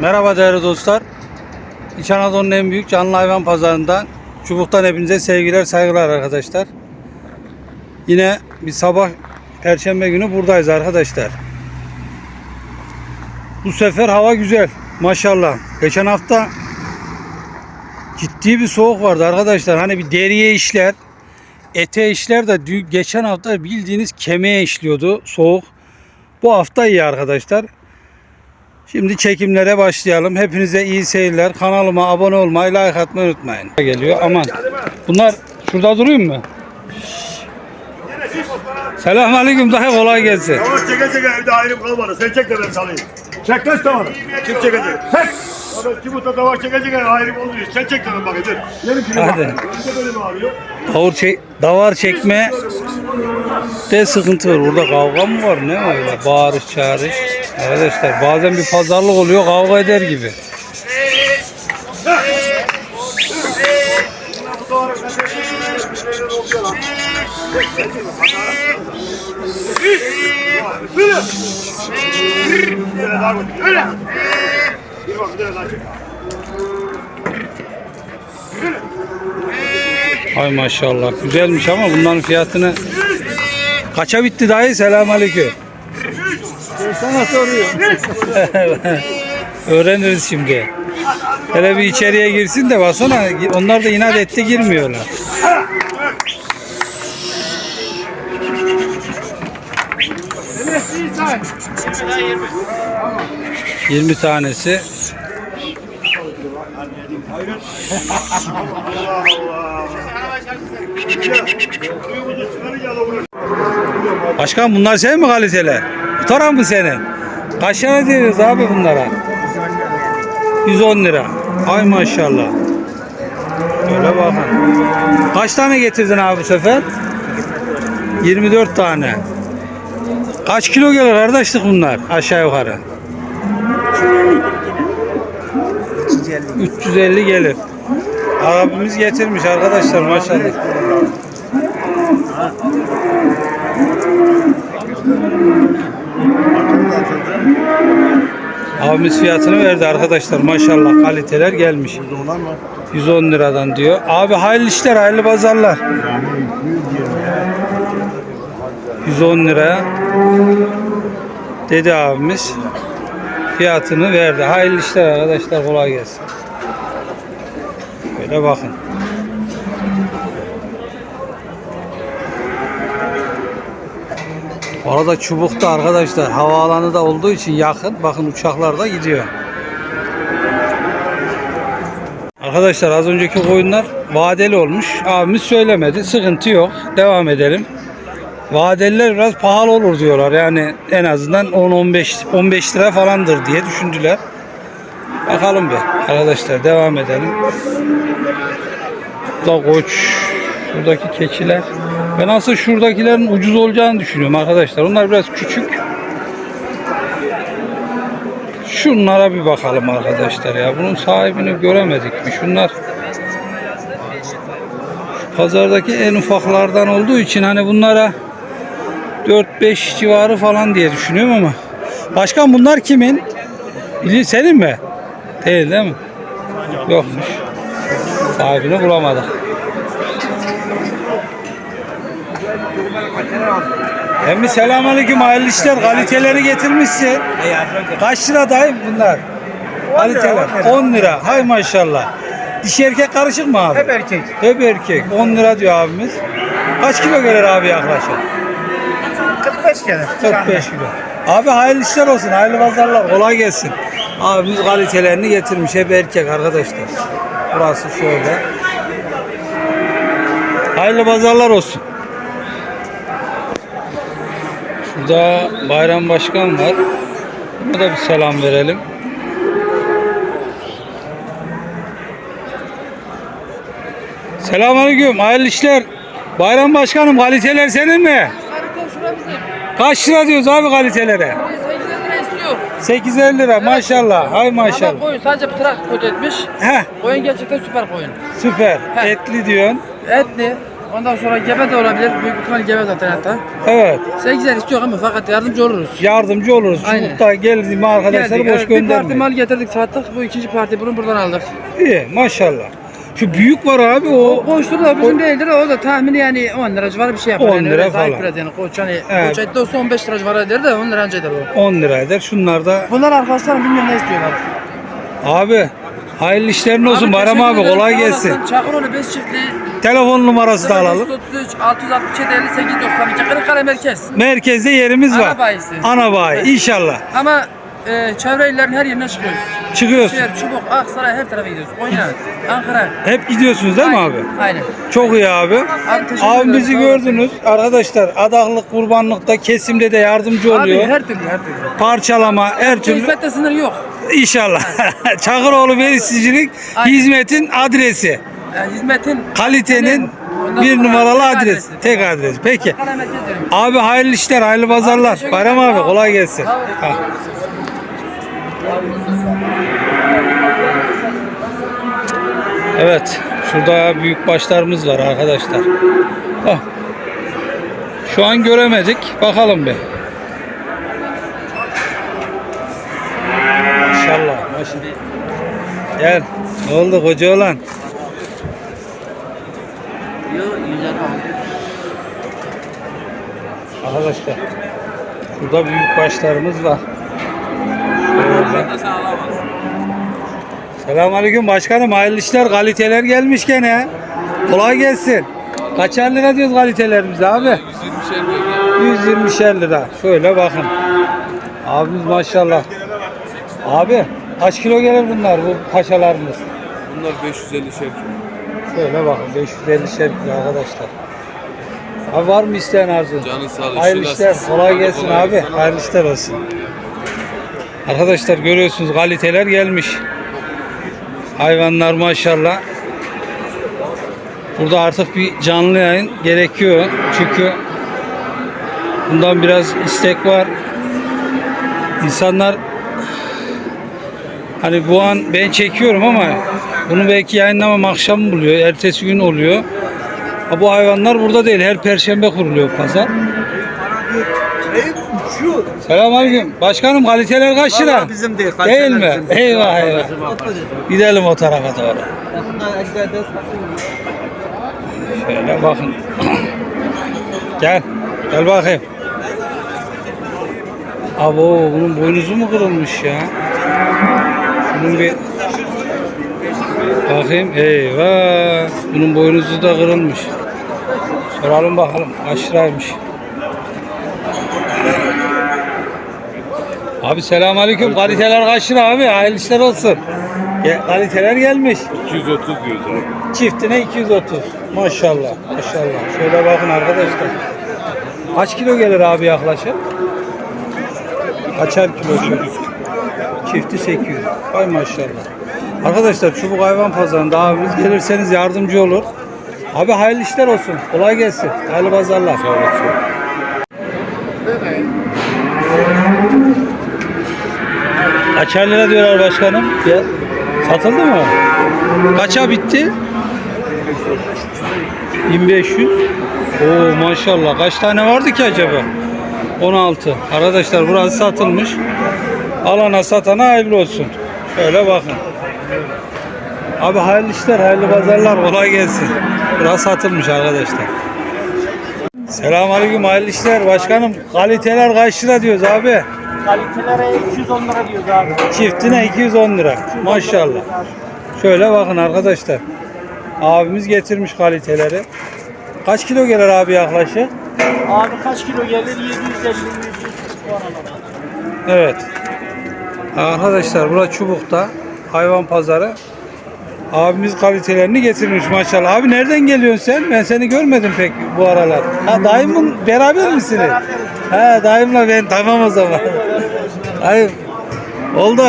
Merhaba değerli dostlar. İç Anadolu'nun en büyük canlı hayvan pazarından Çubuk'tan hepinize sevgiler saygılar arkadaşlar. Yine bir sabah Perşembe günü buradayız arkadaşlar. Bu sefer hava güzel maşallah. Geçen hafta ciddi bir soğuk vardı arkadaşlar. Hani bir deriye işler, ete işler de geçen hafta bildiğiniz kemiğe işliyordu soğuk. Bu hafta iyi arkadaşlar. Şimdi çekimlere başlayalım. Hepinize iyi seyirler. Kanalıma abone olmayı, like atmayı unutmayın. Geliyor aman. Bunlar şurada durayım mı? Selamünaleyküm daha kolay gelsin. Yavaş çeke çeke evde ayrım kalmadı. Sen çek de ben salayım. Çek kaç tavanı? Kim çekecek? Çek! Abi çubukta da var çeke çeke ayrım oluyor. Sen çek de ben Hadi. Davur çek, davar çekme de sıkıntı var. Burada kavga mı var? Ne öyle? Bağırış çağırış. Arkadaşlar bazen bir pazarlık oluyor kavga eder gibi. Ay maşallah güzelmiş ama bunların fiyatını kaça bitti dayı? Selamünaleyküm. Sana soruyor. Öğreniriz şimdi. Hele bir içeriye girsin de baksana onlar da inat etti girmiyorlar. Yirmi tanesi. Allah Allah. Başkan bunlar şey mi kaliteler? Taraf mı senin? Kaç tane diyoruz abi bunlara? 110 lira. Ay maşallah. Öyle bakın. Kaç tane getirdin abi bu sefer? 24 tane. Kaç kilo gelir kardeşlik bunlar aşağı yukarı? 350 gelir. Abimiz getirmiş arkadaşlar maşallah. Abimiz fiyatını verdi arkadaşlar maşallah kaliteler gelmiş. 110 liradan diyor. Abi hayırlı işler hayırlı pazarlar. 110 lira dedi abimiz. Fiyatını verdi. Hayırlı işler arkadaşlar kolay gelsin. Böyle bakın. Bu arada Çubuk'ta arkadaşlar havaalanı da olduğu için yakın. Bakın uçaklar da gidiyor. Arkadaşlar az önceki koyunlar vadeli olmuş. Abimiz söylemedi. Sıkıntı yok. Devam edelim. Vadeliler biraz pahalı olur diyorlar. Yani en azından 10-15 15 lira falandır diye düşündüler. Bakalım bir. Arkadaşlar devam edelim. Da koç. Şuradaki keçiler. Ben aslında şuradakilerin ucuz olacağını düşünüyorum arkadaşlar. Onlar biraz küçük. Şunlara bir bakalım arkadaşlar ya. Bunun sahibini göremedik mi? Şunlar şu pazardaki en ufaklardan olduğu için hani bunlara 4-5 civarı falan diye düşünüyorum ama. Başkan bunlar kimin? Senin mi? Değil değil mi? Yokmuş. Sahibini bulamadık. Emmi selamünaleyküm hayırlı işler kaliteleri getirmişsin. Kaç lira dayım bunlar? Kaliteler 10 lira. Hay maşallah. Dişi erkek karışık mı abi? Hep erkek. Hep erkek. 10 lira diyor abimiz. Kaç kilo gelir abi yaklaşık? 45 gelir. 45 kilo. Abi hayırlı işler olsun. Hayırlı pazarlar. Kolay gelsin. Abimiz kalitelerini getirmiş. Hep erkek arkadaşlar. Burası şöyle. Hayırlı pazarlar olsun. Şurada Bayram Başkan var. Buna da bir selam verelim. Selamünaleyküm. Hayırlı işler. Bayram Başkanım kaliteler senin mi? Kaç lira diyoruz abi kalitelere? 8 lira istiyor. 850 lira maşallah. Hay Ama maşallah. koyun sadece pıtrak kötü etmiş. Heh Koyun gerçekten süper koyun. süper. Heh. Etli diyorsun. Etli. Ondan sonra gebe de olabilir. Büyük ihtimal gebe zaten hatta. Evet. 8'er istiyor ama fakat yardımcı oluruz. Yardımcı oluruz. Aynen. Çubukta geldi mi arkadaşları Geldik, boş evet, bir parti göndermeyin. mal getirdik sattık. Bu ikinci parti bunu buradan aldık. İyi maşallah. Şu büyük var abi o. O koçlu da bizim değildir. O da tahmini yani 10 lira civarı bir şey yapar. 10 yani, lira öyle falan. Biraz yani koç hani Evet. koç ette olsa 15 lira civarı eder de 10 lira önce eder o. 10 lira eder. Şunlar da Bunlar arkadaşlarım bilmiyorum ne istiyorlar. abi hayırlı işlerin olsun Bayram teşekkür abi ederim, kolay sağ gelsin. olasın. Çakıroğlu 5 çiftli. Telefon numarası da alalım. 533 667 58 92 Kırıkkale merkez. Merkezde yerimiz var. Ana bayisi. Ana bayi inşallah. Ama e, çevre illerin her yerine çıkıyoruz. Çıkıyorsun. Şehir, Çubuk, Aksaray her tarafa gidiyoruz. Konya, Ankara. Hep gidiyorsunuz değil mi abi? Aynen. Çok iyi abi. Abi teşekkür Abimizi ederim, sağ olasın. gördünüz. Arkadaşlar adaklık, kurbanlıkta, kesimde de yardımcı Abi oluyor. her türlü her türlü. Parçalama her türlü. Hizmette sınır yok. İnşallah. Çakıroğlu Aynen. hizmetin adresi. Yani hizmetin Kalitenin Ondan bir numaralı tek adres. adresi. Tek adres. Peki. Abi hayırlı işler, hayırlı pazarlar. Bayram abi ol. kolay gelsin. Ha. Evet, şurada büyük başlarımız var arkadaşlar. Hah. Şu an göremedik. Bakalım bir. Maşallah. Gel. Ne oldu koca olan? Arkadaşlar. Burada büyük başlarımız var. Selamünaleyküm başkanım. Hayırlı işler, kaliteler gelmiş gene. Kolay gelsin. Kaçar lira diyoruz kalitelerimize abi? 120 lira. Şöyle bakın. Abimiz maşallah. Abi kaç kilo gelir bunlar bu paşalarımız? Bunlar 550 şerif. Şöyle bakın 550 kilo arkadaşlar. Abi var mı isteyen arzu? Canın sağ olsun. Hayırlı işler. Kolay gelsin kolay abi. gelsin. Hayırlı işler olsun. Arkadaşlar görüyorsunuz kaliteler gelmiş. Hayvanlar maşallah. Burada artık bir canlı yayın gerekiyor. Çünkü bundan biraz istek var. İnsanlar hani bu an ben çekiyorum ama bunu belki yayınlamam akşam buluyor. Ertesi gün oluyor. Ha, bu hayvanlar burada değil. Her perşembe kuruluyor pazar. Selamünaleyküm. Başkanım kaliteler kaç lira? Vallahi bizim değil, Değil mi? bizim. Eyvah eyvah. Gidelim o tarafa doğru. Şöyle bakın. Gel. Gel bakayım. Abo bunun boynuzu mu kırılmış ya? Şunun bir Bakayım. Eyvah. Bunun boynuzu da kırılmış. Soralım bakalım. Kaç liraymış? Abi selamünaleyküm. Kaliteler kaç lira abi? Hayırlı işler olsun. Kaliteler gelmiş. 230 diyoruz abi. Çiftine 230. Maşallah. Maşallah. Şöyle bakın arkadaşlar. Kaç kilo gelir abi yaklaşık? Kaçar kilo? Çifti 800. Vay maşallah. Arkadaşlar Çubuk Hayvan Pazarı'nda abimiz gelirseniz yardımcı olur. Abi hayırlı işler olsun. Kolay gelsin. Hayırlı pazarlar. Sağ olasın. Kaçar lira diyorlar başkanım. Ya, satıldı mı? Kaça bitti? 1500. Oo maşallah. Kaç tane vardı ki acaba? 16. Arkadaşlar burası satılmış. Alana satana hayırlı olsun. Şöyle bakın. Abi hayırlı işler, hayırlı pazarlar. Kolay gelsin. Burası satılmış arkadaşlar. Selamünaleyküm hayırlı işler başkanım. Kaliteler kaç lira diyoruz abi? Kalitelere 210 lira diyoruz abi. Çiftine 210 lira. Maşallah. Şöyle bakın arkadaşlar. Abimiz getirmiş kaliteleri. Kaç kilo gelir abi yaklaşık? Abi kaç kilo gelir? 750 100 bu aralar. Evet. Arkadaşlar burası Çubuk'ta. Hayvan pazarı. Abimiz kalitelerini getirmiş maşallah. Abi nereden geliyorsun sen? Ben seni görmedim pek bu aralar. Ha dayımın beraber misiniz? He dayımla ben tamam o zaman. Dayım. Oldu.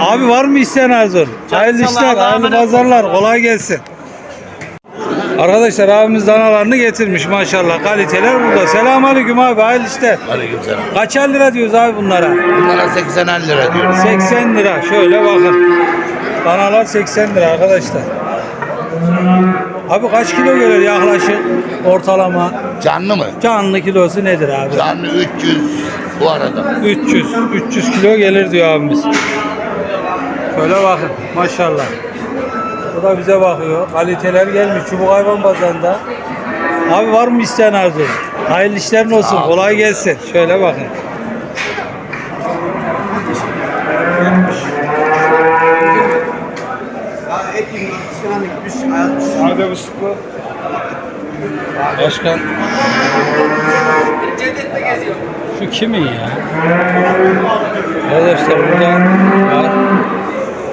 Abi var mı isteyen Arzun? Hayırlı işler, hayırlı pazarlar. Kolay gelsin. Arkadaşlar abimiz danalarını getirmiş maşallah. Kaliteler burada. Selamünaleyküm abi. Hayırlı işler. Aleykümselam. Kaçar lira diyoruz abi bunlara? Bunlara 80 lira diyoruz. 80 lira. Şöyle bakın. Danalar 80 lira arkadaşlar. Abi kaç kilo gelir yaklaşık ortalama? Canlı mı? Canlı kilosu nedir abi? Canlı 300 bu arada. 300 300 kilo gelir diyor abimiz. Şöyle bakın maşallah. Bu da bize bakıyor. Kaliteler gelmiş çubuk hayvan pazarında. Abi var mı isteyen arzu? Hayırlı işlerin olsun. Kolay gelsin. Şöyle bakın. Başkan. Şu kimin ya? Arkadaşlar burada var.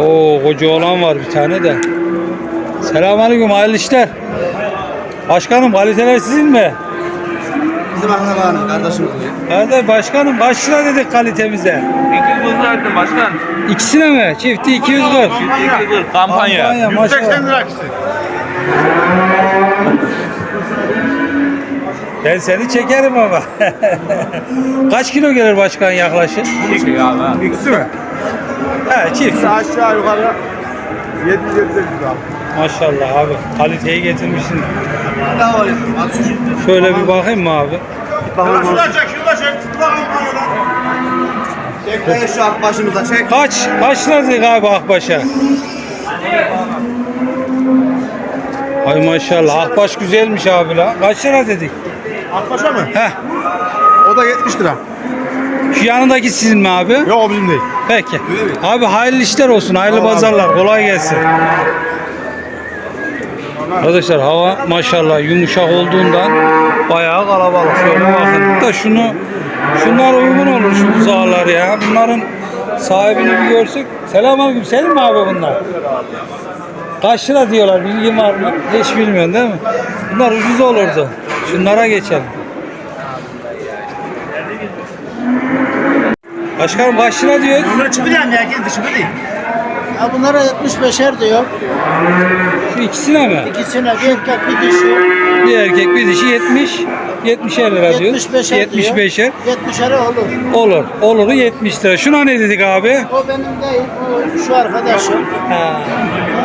Oo koca olan var bir tane de. Selamünaleyküm hayırlı işler. Başkanım kaliteler sizin mi? Bizim akrabanın kardeşimiz. Kardeş başkanım kaç lira dedik kalitemize? 200 verdim başkan. İkisine mi? Çifti 240. 240 kampanya. Kampanya maşallah. lira kişi. Ben seni çekerim ama. Kaç kilo gelir başkan yaklaşık? İkisi mi? He çift. Aşağı yukarı 700 lira. Maşallah abi kaliteyi getirmişsin. Daha var. Şöyle bir bakayım mı abi? Şurada çek, şurada çek. Çek şu ak başımıza çek. Kaç? Kaç dedik abi Akbaş'a? Ay maşallah Akbaş güzelmiş abi la. Kaç lira dedik? Akbaşa mı? Heh. O da 70 lira. Şu yanındaki sizin mi abi? Yok o bizim değil. Peki. Abi hayırlı işler olsun. Hayırlı pazarlar. Kolay gelsin. Arkadaşlar hava maşallah yumuşak olduğundan bayağı kalabalık. Şöyle bakın. Da şunu şunlar uygun olur şu buzağlar ya. Bunların sahibini bir görsek. Selamünaleyküm. Senin mi abi bunlar? Kaç lira diyorlar bilgin var mı? Hiç bilmiyorsun değil mi? Bunlar ucuz olurdu. Şunlara geçelim. Başkanım lira diyor? Bunları çıkıyor yani erkek dışı bu değil. Ha bunlara 75'er diyor. Şu ikisine mi? İkisine bir erkek bir dişi. Bir erkek bir dişi 70 70'er lira diyor. 75'er diyor. 75'er. 70'er olur. Olur. Oluru 70 lira. Şuna ne dedik abi? O benim değil. O şu arkadaşım. Ha.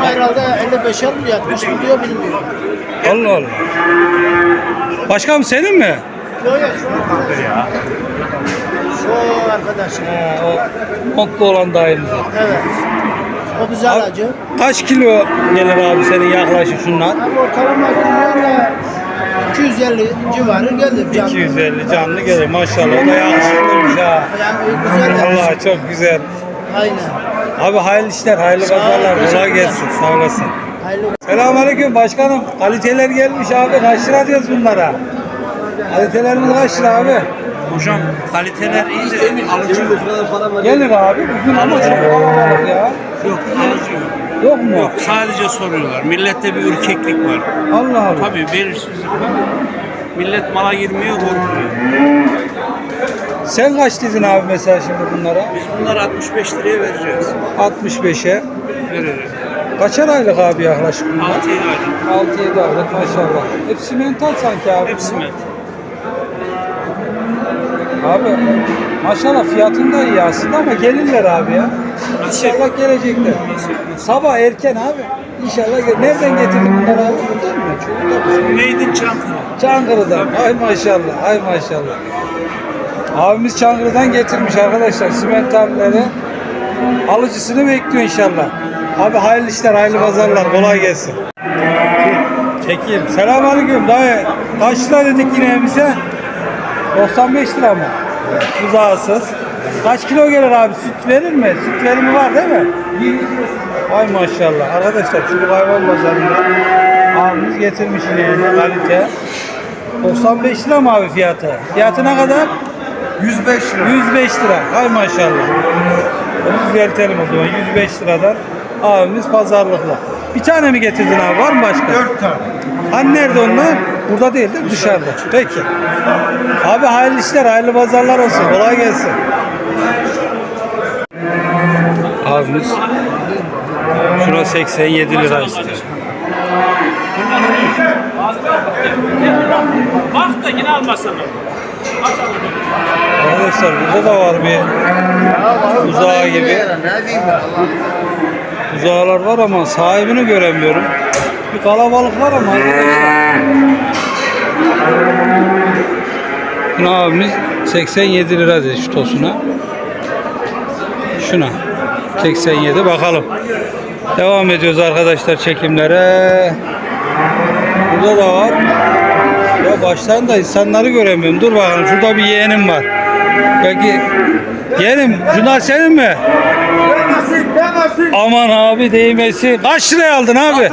O herhalde 55'er mi 60 mı diyor bilmiyorum. Allah Allah. Başkanım senin mi? Yok yok şu arkadaşım. Şu arkadaşım. Ha, o montlu olan dahil. Evet. O güzel acı. Kaç kilo gelir abi senin yaklaşık şunlar? Abi ortalama günlerle 250 civarı gelir canlı. 250 canlı gelir maşallah. O da yakışıklıymış ha. Yani güzel Allah yapmış. çok güzel. Aynen. Abi hayırlı işler, hayırlı pazarlar. Kolay gelsin. Sağ olasın. Hayırlı Selamünaleyküm başkanım. Kaliteler gelmiş abi. Kaç lira diyoruz bunlara? Kalitelerimiz kaç lira abi? Hocam kaliteler iyi de alıcı yok. Gelir abi. Bugün ama çok kalabalık ya. Yok alıcı yok. Yok mu? Yok sadece soruyorlar. Millette bir ürkeklik var. Allah Allah. Tabii belirsizlik var. Millet mala girmeye korkuyor. Sen kaç dedin abi mesela şimdi bunlara? Biz bunları 65 liraya vereceğiz. 65'e. Veririz. Kaçar aylık abi yaklaşık bunlar? 6 aylık. 6-7 aylık maşallah. Hepsi mental sanki abi. Hepsi mi? Abi maşallah fiyatın da iyi aslında ama gelirler abi ya. İnşallah gelecekler. Sabah erken abi. İnşallah gel. Nereden getirdin bunları abi? Buradan mı? Mı? Neydin Çankırı? Çankırı'dan. Ay maşallah. Ay maşallah. Abimiz Çankırı'dan getirmiş arkadaşlar simentalleri. Alıcısını bekliyor inşallah. Abi hayırlı işler, hayırlı pazarlar. Kolay gelsin. Çekeyim. Selamünaleyküm dayı. Kaç lira dedik yine bize? 95 lira mı? Buzağısız. Kaç kilo gelir abi? Süt verir mi? Süt verimi var değil mi? Ay maşallah. Arkadaşlar şu hayvan pazarında abimiz getirmiş yine kalite. 95 lira mı abi fiyatı? Fiyatı ne kadar? 105 lira. 105 lira. Ay maşallah. Onu düzeltelim o zaman. 105 liradan abimiz pazarlıkla. Bir tane mi getirdin abi? Var mı başka? 4 tane. Hani nerede onlar? Burada değil değil mi? Dışarıda. Peki. Abi hayırlı işler, hayırlı pazarlar olsun. Kolay gelsin. Abimiz şuna 87 lira istiyor. Bak da yine almasana. Arkadaşlar burada da var bir uzağı gibi. Buzağlar var ama sahibini göremiyorum. Bir kalabalık var ama arkadaşlar. Bunu abimiz 87 lira dedi şu tosuna. Şuna. 87 bakalım. Devam ediyoruz arkadaşlar çekimlere. Burada da var. Ya baştan da insanları göremiyorum. Dur bakalım şurada bir yeğenim var. Peki yeğenim şunlar senin mi? Aman abi değmesi. Kaç liraya aldın abi?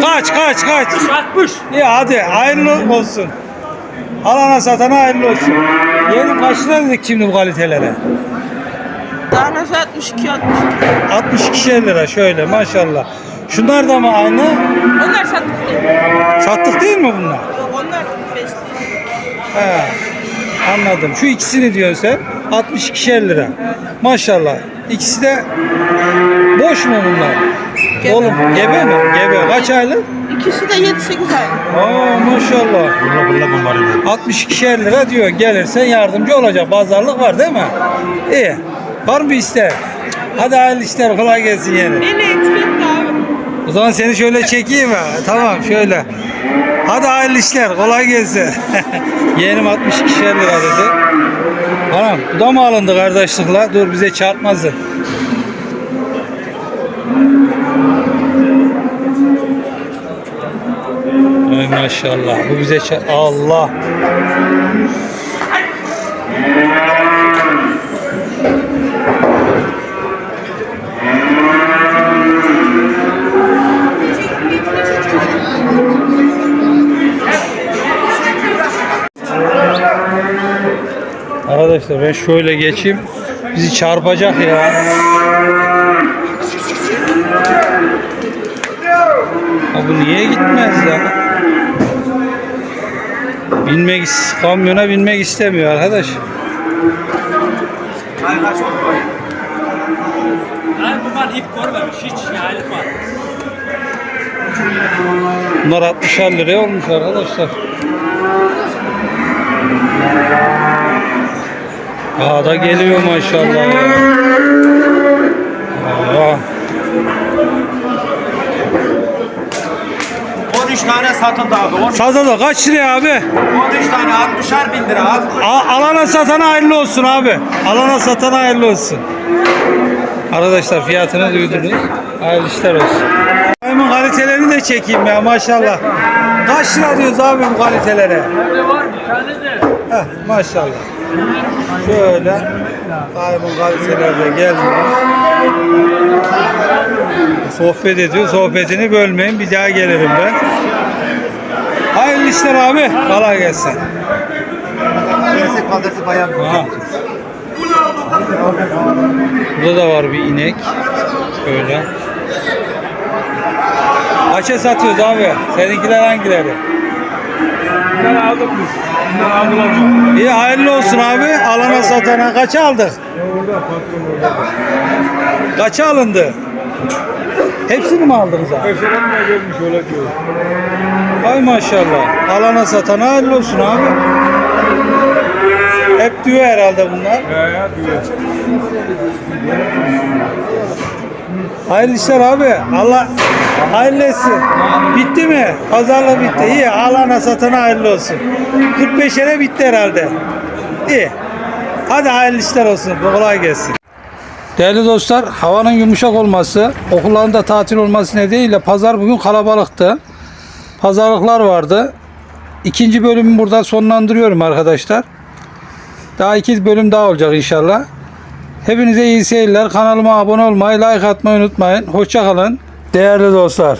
Kaç kaç kaç? 60. İyi hadi hayırlı olsun. Alana satana hayırlı olsun. Yeğenim kaç lira dedik şimdi bu kalitelere? Tanesi 62 62. 62 lira şöyle maşallah. Şunlar da mı aynı? Onlar sattık değil. Sattık değil mi bunlar? Yok onlar 5 He. Anladım. Şu ikisini diyorsun sen. 62 lira. Maşallah. İkisi de boş mu bunlar? Gebe. Oğlum gebe mi? Gebe. Kaç aylık? İkisi de 7-8 ay. Aa maşallah. 62 lira diyor. Gelirsen yardımcı olacak. Pazarlık var değil mi? İyi. Var mı bir ister? Hadi hayırlı işler. Kolay gelsin yeğenim. Beni etiketli abi. O zaman seni şöyle çekeyim ha. Tamam şöyle. Hadi hayırlı işler. Kolay gelsin. Yeğenim 62 lira dedi. Anam bu da mı alındı kardeşlikla? Dur bize çarpmasın. Ay maşallah. Bu bize Allah. Arkadaşlar ben şöyle geçeyim. Bizi çarpacak ya. Ha bu niye gitmez ya? Binmek, kamyona binmek istemiyor arkadaş. Bunlar 60 liraya olmuş arkadaşlar. Aa da geliyor maşallah. Aa, 13 tane satıldı abi. 13, Sada da kaç liraya abi? 13 tane 60'ar bin lira abi. A- alana satana hayırlı olsun abi. Alana satana hayırlı olsun. Arkadaşlar fiyatını duydunuz. Hayırlı işler olsun. Hemen kalitelerini de çekeyim ya maşallah. Kaç lira diyoruz abi bu kalitelere? Nerede var bir tane de. Heh, maşallah. Şöyle Kaybın kalitelerle geldiler. Sohbet ediyor. Sohbetini bölmeyin. Bir daha gelirim ben. Hayırlı işler abi. Kolay gelsin. Gerisi kaldırsı bayağı Aha. Burada da var bir inek. Şöyle. Kaça satıyoruz abi? Seninkiler hangileri? Bunları aldık biz. Bunları aldılar mı? İyi hayırlı olsun abi. Alana satana kaça aldık? Orada patron orada. Kaça alındı? Hepsini mi aldınız abi? Peşeren mi gelmiş öyle diyor. Ay maşallah. Alana satana hayırlı olsun abi. Hep diyor herhalde bunlar. He ya diyor. Hayırlı işler abi. Allah hayırlı etsin. Bitti mi? Pazarla bitti. İyi. Alana satana hayırlı olsun. 45'ere bitti herhalde. İyi. Hadi hayırlı işler olsun. Kolay gelsin. Değerli dostlar, havanın yumuşak olması, okulların tatil olması nedeniyle pazar bugün kalabalıktı. Pazarlıklar vardı. İkinci bölümü burada sonlandırıyorum arkadaşlar. Daha iki bölüm daha olacak inşallah. Hepinize iyi seyirler. Kanalıma abone olmayı, like atmayı unutmayın. Hoşça kalın. Değerli dostlar.